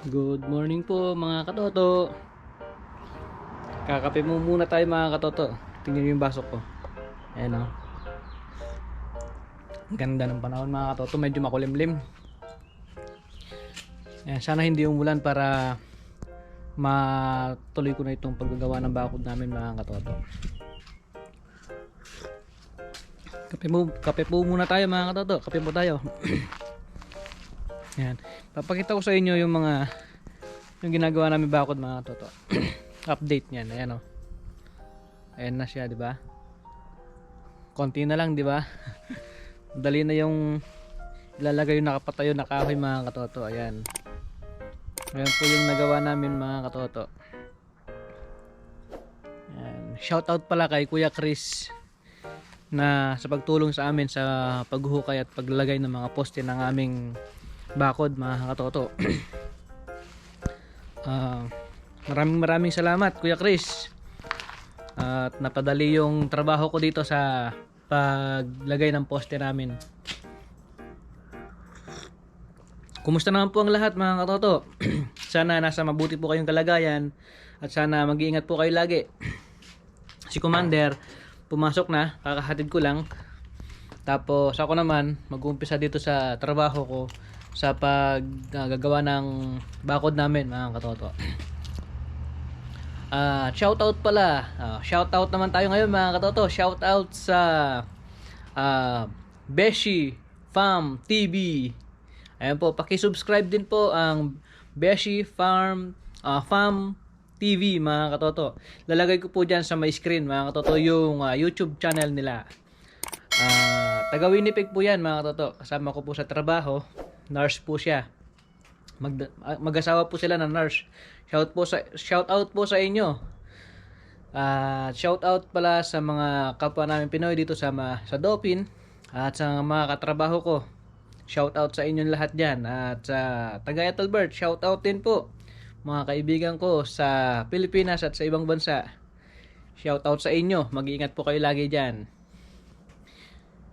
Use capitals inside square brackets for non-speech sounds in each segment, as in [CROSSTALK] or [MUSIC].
Good morning po mga katoto. Kakape mo muna tayo mga katoto. Tingnan niyo yung baso ko. Ayan o. Ang Ganda ng panahon mga katoto. Medyo makulimlim. Ayan, sana hindi umulan para matuloy ko na itong paggagawa ng bakod namin mga katoto. Kape mo, kape po muna tayo mga katoto. Kape po tayo. [CLEARS THROAT] Yan. Papakita ko sa inyo yung mga yung ginagawa namin bakod mga toto. [CLEARS THROAT] Update niyan. Ayan oh. Ayan na siya, di ba? Konti na lang, di ba? [LAUGHS] Dali na yung ilalagay yung nakapatayo na kahoy mga katoto. Ayan. Ayan po yung nagawa namin mga katoto. Ayan. Shout out pala kay Kuya Chris na sa pagtulong sa amin sa paghuhukay at paglalagay ng mga poste ng aming bakod mga katoto. [CLEARS THROAT] Ah, maraming maraming salamat Kuya Chris. At napadali yung trabaho ko dito sa paglagay ng poste namin. Kumusta naman po ang lahat mga katoto? [CLEARS THROAT] sana nasa mabuti po kayong kalagayan at sana mag-iingat po kayo lagi. si Commander pumasok na, kakahatid ko lang. Tapos ako naman mag-uumpisa dito sa trabaho ko sa paggagawa ng bakod namin mga katoto. [CLEARS THROAT] Ah, shout out pala. Ah, shout out naman tayo ngayon mga katoto. Shout out sa ah, Beshi Farm TV. Ayan po, paki-subscribe din po ang Beshi Farm ah, Farm TV mga katoto. Lalagay ko po diyan sa my screen mga katoto yung ah, YouTube channel nila. Ah, taga Winnipeg po 'yan mga katoto. Kasama ko po sa trabaho. Nurse po siya. Mag mag-asawa po sila ng nurse. Shout po sa shout out po sa inyo. At shout out pala sa mga kapwa namin Pinoy dito sa sa Dopin at sa mga katrabaho ko. Shout out sa inyong lahat diyan at sa taga Ethelbert, shout out din po mga kaibigan ko sa Pilipinas at sa ibang bansa. Shout out sa inyo. Mag-iingat po kayo lagi diyan.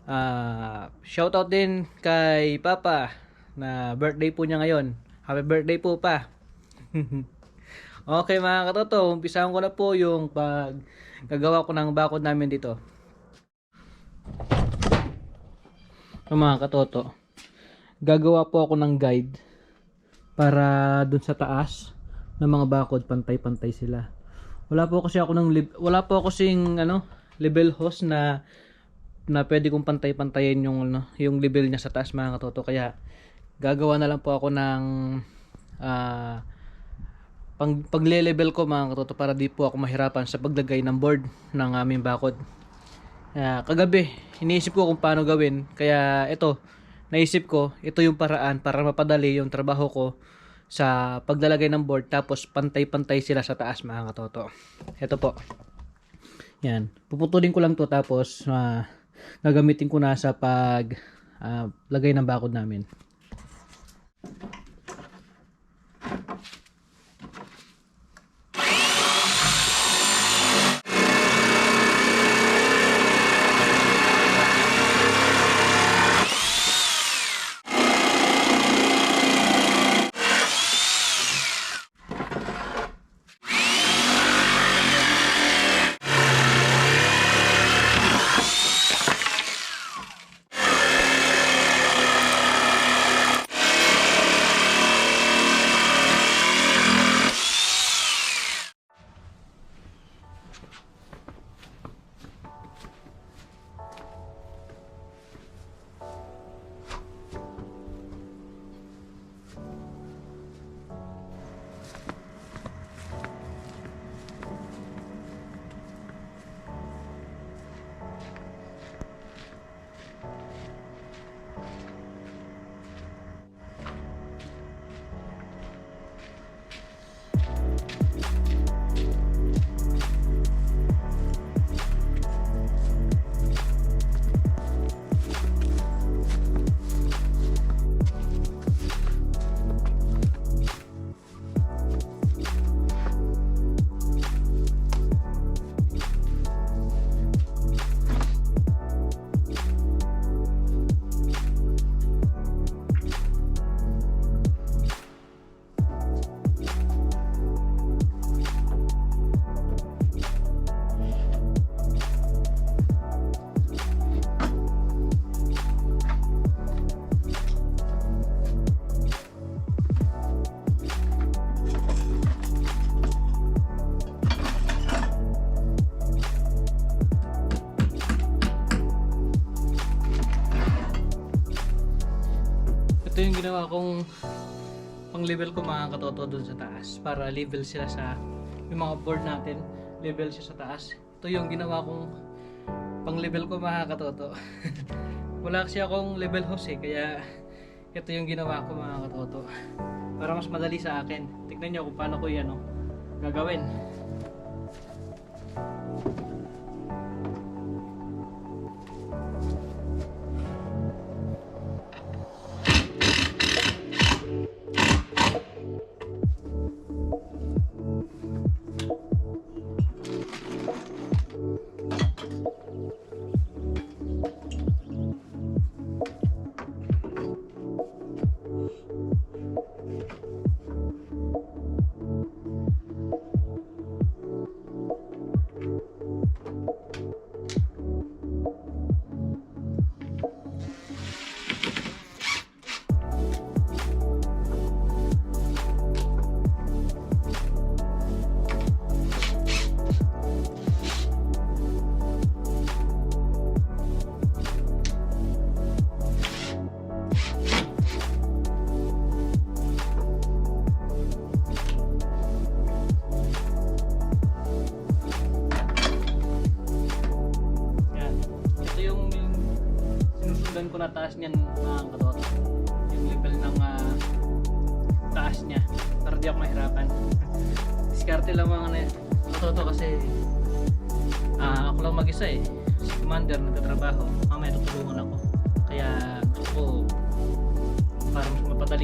Ah, shout out din kay Papa na birthday po niya ngayon. Happy birthday po pa. [LAUGHS] okay mga katoto, umpisahan ko na po yung pag gagawa ko ng bakod namin dito. So, mga katoto, gagawa po ako ng guide para dun sa taas ng mga bakod pantay-pantay sila. Wala po kasi ako ng wala po ako sing ano level host na na pwede kong pantay-pantayin yung ano, yung level niya sa taas mga katoto kaya gagawa na lang po ako ng ah pang pagle-level ko mga katoto para di po ako mahirapan sa paglagay ng board ng aming bakod. Kaya kagabi, iniisip ko kung paano gawin. Kaya ito, naisip ko, ito yung paraan para mapadali yung trabaho ko sa paglalagay ng board tapos pantay-pantay sila sa taas mga katoto. Ito po. Yan. Puputulin ko lang to tapos ah, gagamitin ko na sa pag ah, lagay ng bakod namin. Thank you. Ginawa kong pang level ko mga katoto doon sa taas para level sila sa yung mga board natin level siya sa taas. Ito yung ginawa kong pang level ko mga katoto. [LAUGHS] Wala kasi akong level house eh kaya ito yung ginawa ko mga katoto. Para mas madali sa akin. Tignan nyo kung paano ko yan oh, gagawin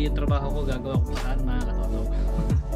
yung trabaho ko gagawa ko paraan mga [LAUGHS]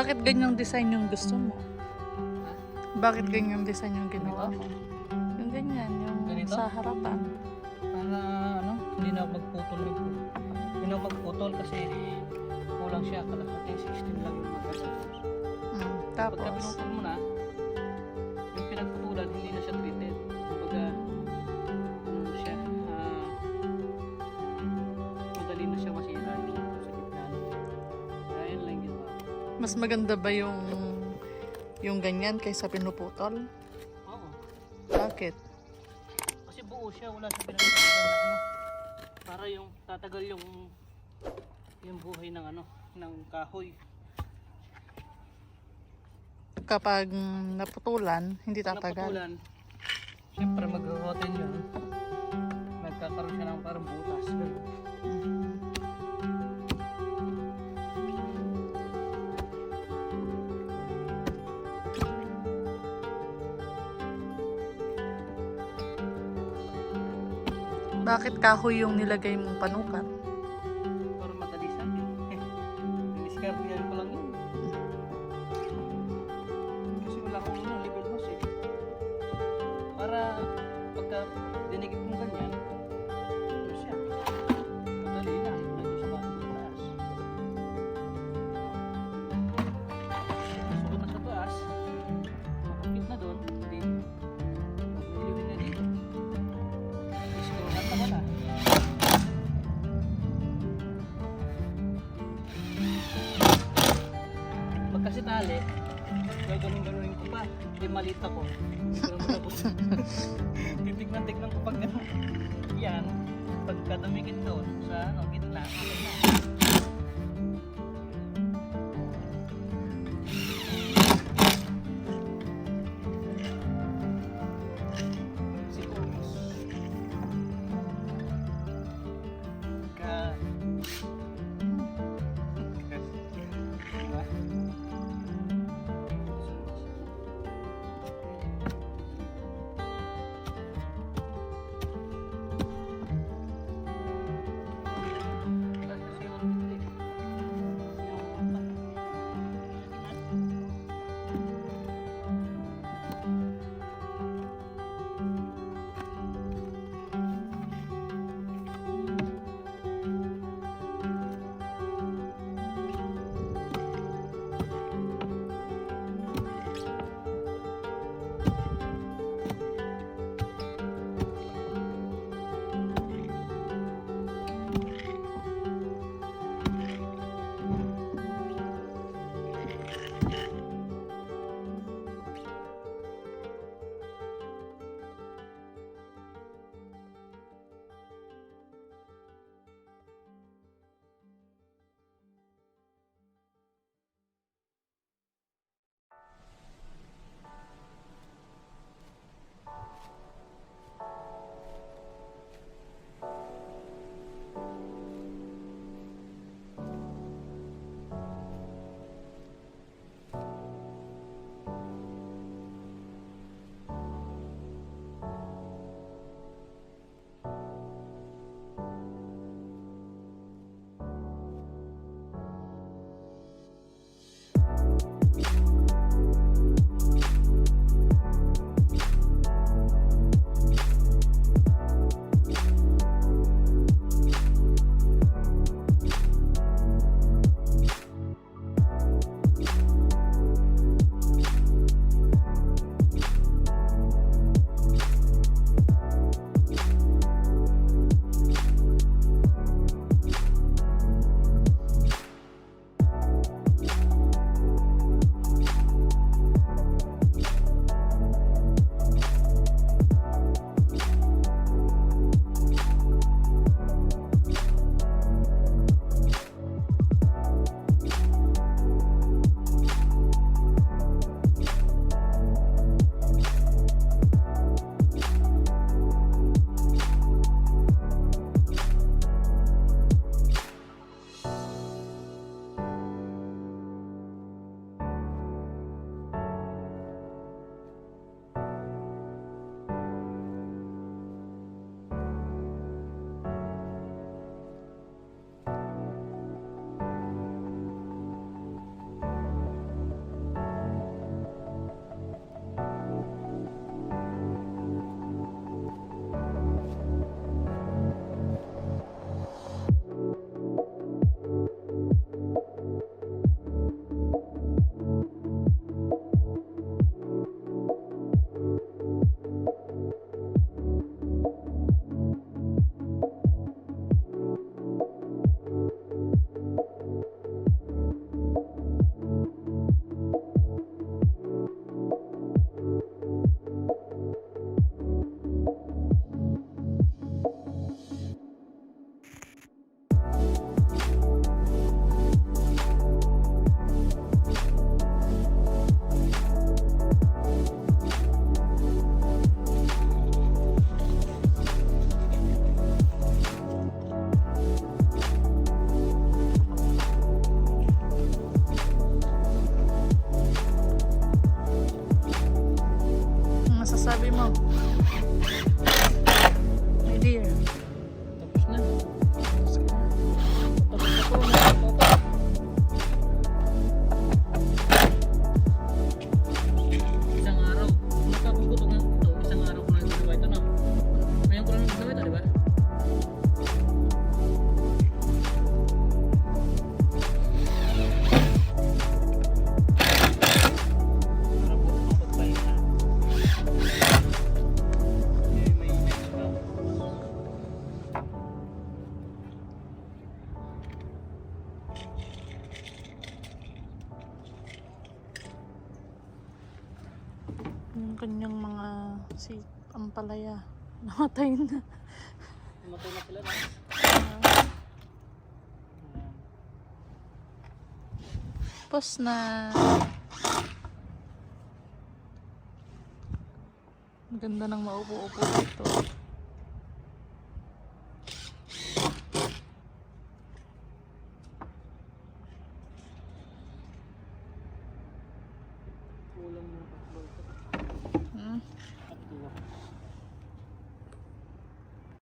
Bakit ganyang design yung gusto mo? Bakit ganyang design yung ginawa mo? Yung ganyan, yung Ganito? sa harapan. Para ano, hindi na ako magputol ng Hindi na ako magputol kasi kulang siya. Kalahati 16 lang yung magkasapos. Mm. Pagka Tapos, pinutol mo na, yung pinagputulan, hindi na siya treated. Mas maganda ba yung yung ganyan kaysa pinuputol? Oo. Bakit? Kasi buo siya, wala sa pinagputulan na ano. Para yung tatagal yung yung buhay ng ano, ng kahoy. Kapag naputulan, hindi tatagal. naputulan, syempre mag-rotten yun. Magkakaroon siya ng parang butas. ganun. Bakit kahoy yung nilagay mong panukat? Hindi malit ako. Na matapos. [LAUGHS] Titignan-tignan ko pag gano'n. Yan, pagka dumikit doon yung kanyang mga si ampalaya. [LAUGHS] Namatay na. Namatay na sila na uh, tapos na. Ganda ng maupo-upo dito.